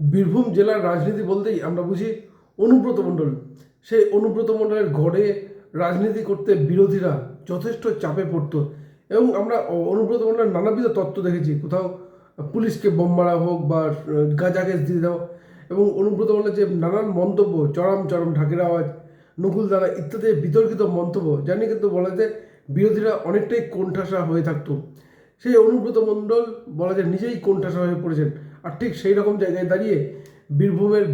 বীরভূম জেলার রাজনীতি বলতেই আমরা বুঝি অনুব্রত মণ্ডল। সেই অনুব্রত মণ্ডলের ঘরে রাজনীতি করতে বিরোধীরা যথেষ্ট চাপে পড়তো এবং আমরা অনুব্রত মণ্ডলের নানাবিধ তত্ত্ব দেখেছি। কোথাও পুলিশকে বোম মারা হোক বা গাঁজা গ্যাস দিয়ে দেওয়া এবং অনুব্রত মণ্ডলের যে নানান মন্তব্য, চরম চরম ঢাকের আওয়াজ, নকুল দ্বারা ইত্যাদি বিতর্কিত মন্তব্য জানি কিন্তু বলা যায় বিরোধীরা অনেকটাই কোণঠাসা হয়ে থাকতো। সেই অনুব্রত মণ্ডল বলা যায় নিজেই কোণঠাসা হয়ে পড়েছেন। আর ঠিক সেই রকম জায়গায় দাঁড়িয়ে বীরভূমের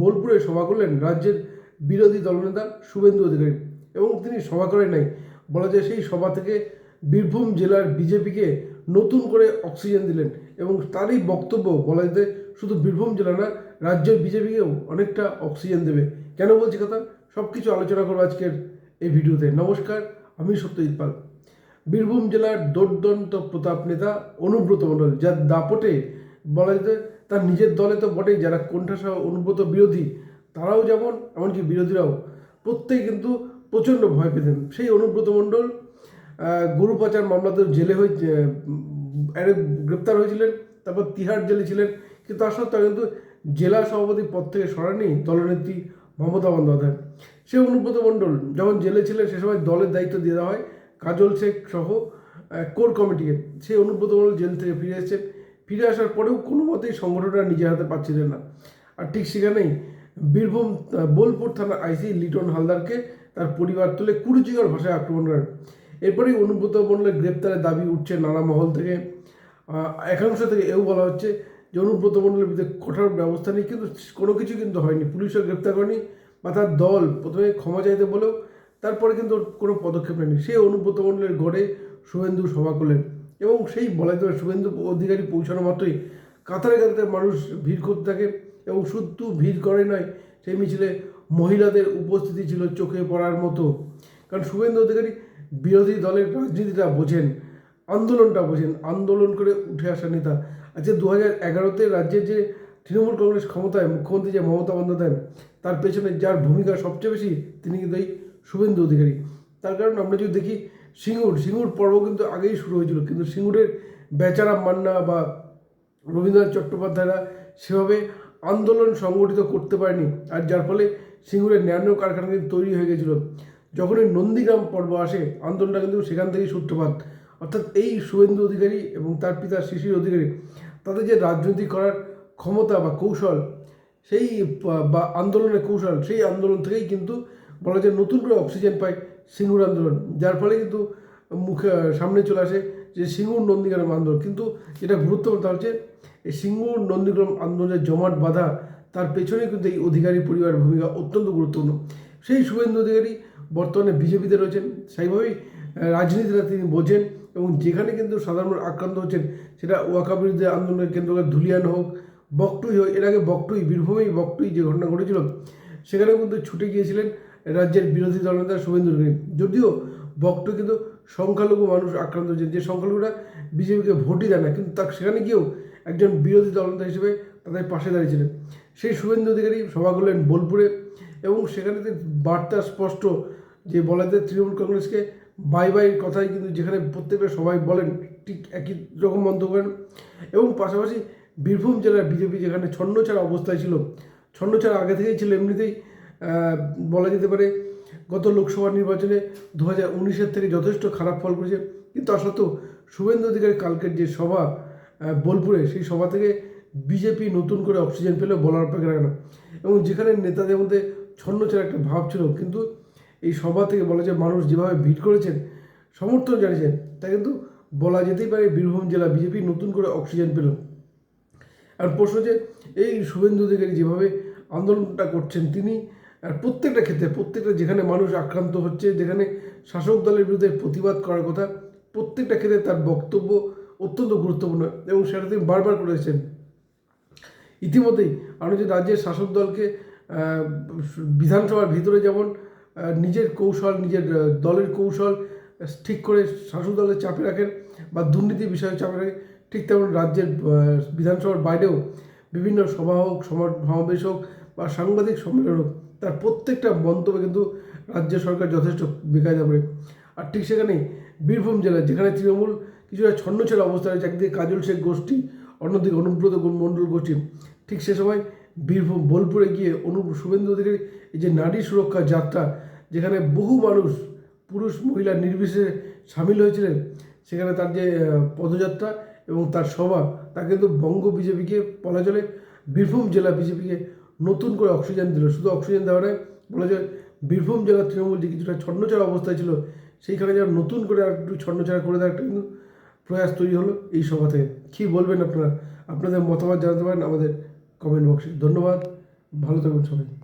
বোলপুরে সভা করলেন রাজ্যের বিরোধী দলনেতা শুভেন্দু অধিকারী এবং তিনি সভা করেন নাই। বলা যায় সেই সভা থেকে বীরভূম জেলার বিজেপিকে নতুন করে অক্সিজেন দিলেন এবং তারই বক্তব্য বলা যেতে শুধু বীরভূম জেলা না, রাজ্যের বিজেপিকেও অনেকটা অক্সিজেন দেবে। কেন বলছি কথা? সব কিছু আলোচনা করব আজকের এই ভিডিওতে। নমস্কার, আমি সত্যজিৎ পাল। বীরভূম জেলার দোর্দন্ত প্রতাপ নেতা অনুব্রত মণ্ডল, যার দাপটে বলা যেতে তার নিজের দলে তো বটেই, যারা কোণঠাসা অনুব্রত বিরোধী, তারাও যেমন, এমনকি বিরোধীরাও, প্রত্যেকে কিন্তু প্রচণ্ড ভয় পেতেন। সেই অনুব্রত মণ্ডল গরু পাচার মামলাতে জেলে হয়ে গ্রেপ্তার হয়েছিলেন, তারপর তিহার জেলে ছিলেন, কিন্তু তার সত্ত্বেও কিন্তু জেলা সভাপতি পদ থেকে সরানি দলনেত্রী মমতা বন্দ্যোপাধ্যায়। সে অনুব্রত মণ্ডল যখন জেলে ছিলেন, সে সময় দলের দায়িত্ব দিয়ে দেওয়া হয়, কাজল শেখ সহ কোর কমিটিকে। সেই অনুব্রত মণ্ডল জেল থেকে ফিরে এসেছেন ফিরে আসার পরেও কোনো মতেই সংগঠনটা নিজের হাতে পাচ্ছিলেন না। আর ঠিক সেখানেই বীরভূম বোলপুর থানা আইসি লিটন হালদারকে তার পরিবার তুলে কুরুচিকর ভাষায় আক্রমণ করেন। এরপরেই অনুব্রত মণ্ডলের গ্রেপ্তারের দাবি উঠছে নানা মহল থেকে। একাংশ থেকে এও বলা হচ্ছে যে অনুব্রত মণ্ডলের বিরুদ্ধে কঠোর ব্যবস্থা নেই, কিন্তু কোনো কিছু কিন্তু হয়নি। পুলিশও গ্রেপ্তার করেনি বা তার দল প্রথমে ক্ষমা চাইতে বলেও তারপরে কিন্তু কোনো পদক্ষেপ নেয়নি। সেই অনুব্রত মণ্ডলের ঘরে শুভেন্দু সভা করলেন। এবং সেই বলা যেতে শুভেন্দু অধিকারী পৌঁছানো মাত্রই। কাতারে কাতারে মানুষ ভিড় করতে থাকে এবং শুধু ভিড় করে নয়, সেই মিছিলে মহিলাদের উপস্থিতি ছিল চোখে পড়ার মতো। কারণ শুভেন্দু অধিকারী বিরোধী দলের রাজনীতিটা বোঝেন, আন্দোলনটা বোঝেন, আন্দোলন করে উঠে আসা নেতা। আচ্ছা দু হাজার এগারোতে রাজ্যের যে তৃণমূল কংগ্রেস ক্ষমতায় মুখ্যমন্ত্রী যে মমতা বন্দ্যোপাধ্যায়, তার পেছনে যার ভূমিকা সবচেয়ে বেশি, তিনি কিন্তু এই শুভেন্দু অধিকারী। তার কারণ আমরা যদি দেখি সিঙ্গুর সিঙ্গুর পর্ব কিন্তু আগেই শুরু হয়েছিল, কিন্তু সিঙ্গুরের বেচারা মান্না বা রবীন্দ্রনাথ চট্টোপাধ্যায়রা সেভাবে আন্দোলন সংগঠিত করতে পারেনি, আর যার ফলে সিঙ্গুরের ন্যানো কারখানা কিন্তু তৈরি হয়ে গেছিল। যখনই নন্দীগ্রাম পর্ব আসে, আন্দোলনটা কিন্তু সেখান থেকেই সূত্রপাত। অর্থাৎ এই শুভেন্দু অধিকারী এবং তার পিতা শিশির অধিকারী, তাদের যে রাজনীতি করার ক্ষমতা বা কৌশল, সেই বা আন্দোলনের কৌশল, সেই আন্দোলন থেকেই কিন্তু বলা যায় নতুন করে অক্সিজেন পায় সিঙ্গুর আন্দোলন, যার ফলে কিন্তু মুখে, সামনে চলে আসে যে সিঙ্গুর নন্দীগ্রাম আন্দোলন। কিন্তু যেটা গুরুত্বপূর্ণ তা হচ্ছে, এই সিঙ্গুর নন্দীগ্রাম আন্দোলনের জমাট বাঁধা, তার পেছনে কিন্তু এই অধিকারী পরিবারের ভূমিকা অত্যন্ত গুরুত্বপূর্ণ। সেই শুভেন্দু অধিকারী বর্তমানে বিজেপিতে রয়েছেন। সেইভাবেই রাজনীতিটা তিনি বোঝেন এবং যেখানে কিন্তু সাধারণ আক্রান্ত হচ্ছেন, সেটা ওয়াকা বিরুদ্ধে আন্দোলনের কেন্দ্র ধুলিয়ান হোক, বকটুই হোক, এর আগে বকটুই, বীরভূমেই বকটুই যে ঘটনা ঘটেছিল, সেখানেও কিন্তু ছুটে গিয়েছিলেন রাজ্যের বিরোধী দলনেতা শুভেন্দু যদিও বকটু কিন্তু সংখ্যালঘু মানুষ আক্রান্ত হয়েছেন যে সংখ্যালঘুরা বিজেপিকে ভোটই দেয় না, কিন্তু তার সেখানে গিয়েও একজন বিরোধী দলনেতা হিসেবে তাদের পাশে দাঁড়িয়েছিলেন। সেই শুভেন্দু অধিকারী সভা করলেন বোলপুরে এবং সেখানে বার্তা স্পষ্ট যে বলা যায় তৃণমূল কংগ্রেসকে বাই বাই কথাই কিন্তু যেখানে প্রত্যেকটা সবাই বলেন, ঠিক একই রকম মন্তব্য করেন। এবং পাশাপাশি বীরভূম জেলার বিজেপি যেখানে ছন্নছাড়া অবস্থায় ছিল, ছন্নছাড়া আগে থেকেই ছিল, এমনিতেই বলা যেতে পারে গত লোকসভা নির্বাচনে দু হাজার উনিশের থেকে যথেষ্ট খারাপ ফল করেছে। কিন্তু তা সত্ত্বেও শুভেন্দু অধিকারী কালকের যে সভা বোলপুরে, সেই সভা থেকে বিজেপি নতুন করে অক্সিজেন পেলে বলার অপেক্ষা রাখে না। এবং যেখানে নেতাদের মধ্যে ছন্নছাড়া একটা ভাব ছিল, কিন্তু এই সভা থেকে বলা যায় মানুষ যেভাবে ভিড় করেছেন, সমর্থন জানিয়েছেন, তা কিন্তু বলা যেতেই পারে বীরভূম জেলা বিজেপি নতুন করে অক্সিজেন পেল। আর প্রশ্ন যে, এই শুভেন্দু অধিকারী যেভাবে আন্দোলনটা করছেন, তিনি আর প্রত্যেকটা ক্ষেত্রে, প্রত্যেকটা যেখানে মানুষ আক্রান্ত হচ্ছে, যেখানে শাসক দলের বিরুদ্ধে প্রতিবাদ করার কথা, প্রত্যেকটা ক্ষেত্রে তার বক্তব্য অত্যন্ত গুরুত্বপূর্ণ এবং সেটা তিনি বারবার করেছেন ইতিমধ্যেই আমরা যে রাজ্যের শাসক দলকে বিধানসভার ভিতরে যেমন নিজের কৌশল, নিজের দলের কৌশল ঠিক করে শাসক দলের চাপে রাখেন বা দুর্নীতি বিষয়ে চাপে রাখেন ঠিক তেমন রাজ্যের বিধানসভার বাইরেও বিভিন্ন সভা হোক সমা- সমাবেশ হোক বা সাংবাদিক সম্মেলন হোক তার প্রত্যেকটা মন্তব্যে কিন্তু রাজ্য সরকার যথেষ্ট বেকায়দা করে। আর ঠিক সেখানেই বীরভূম জেলায়, যেখানে তৃণমূল কিছুটা ছন্ন ছন্নছাড়া অবস্থা রয়েছে, একদিকে কাজল শেখ গোষ্ঠী, অন্যদিকে অনুব্রত মণ্ডল গোষ্ঠী। ঠিক সে সময় বীরভূম, বোলপুরে গিয়ে অনুপ শুভেন্দু অধিকারী, এই যে নারী সুরক্ষা যাত্রা, যেখানে বহু মানুষ, পুরুষ, মহিলা নির্বিশেষে সামিল হয়েছিলেন, সেখানে তার যে পদযাত্রা এবং তার সভা, তা কিন্তু বঙ্গ বিজেপিকে বলা চলে বীরভূম জেলা বিজেপিকে নতুন করে অক্সিজেন দিল। শুধু অক্সিজেন দেওয়ার বলা যায় বীরভূম জেলার তৃণমূল যে কিছুটা ছন্নছাড়া অবস্থায় ছিল, সেইখানে যারা নতুন করে আর একটু ছন্নছাড়া করে দেওয়ার একটা কিন্তু প্রয়াস তৈরি হলো এই সভা থেকে। কী বলবেন আপনারা? আপনাদের মতামত জানাতে পারেন আমাদের কমেন্ট বক্সে ধন্যবাদ। ভালো থাকবেন সবাই।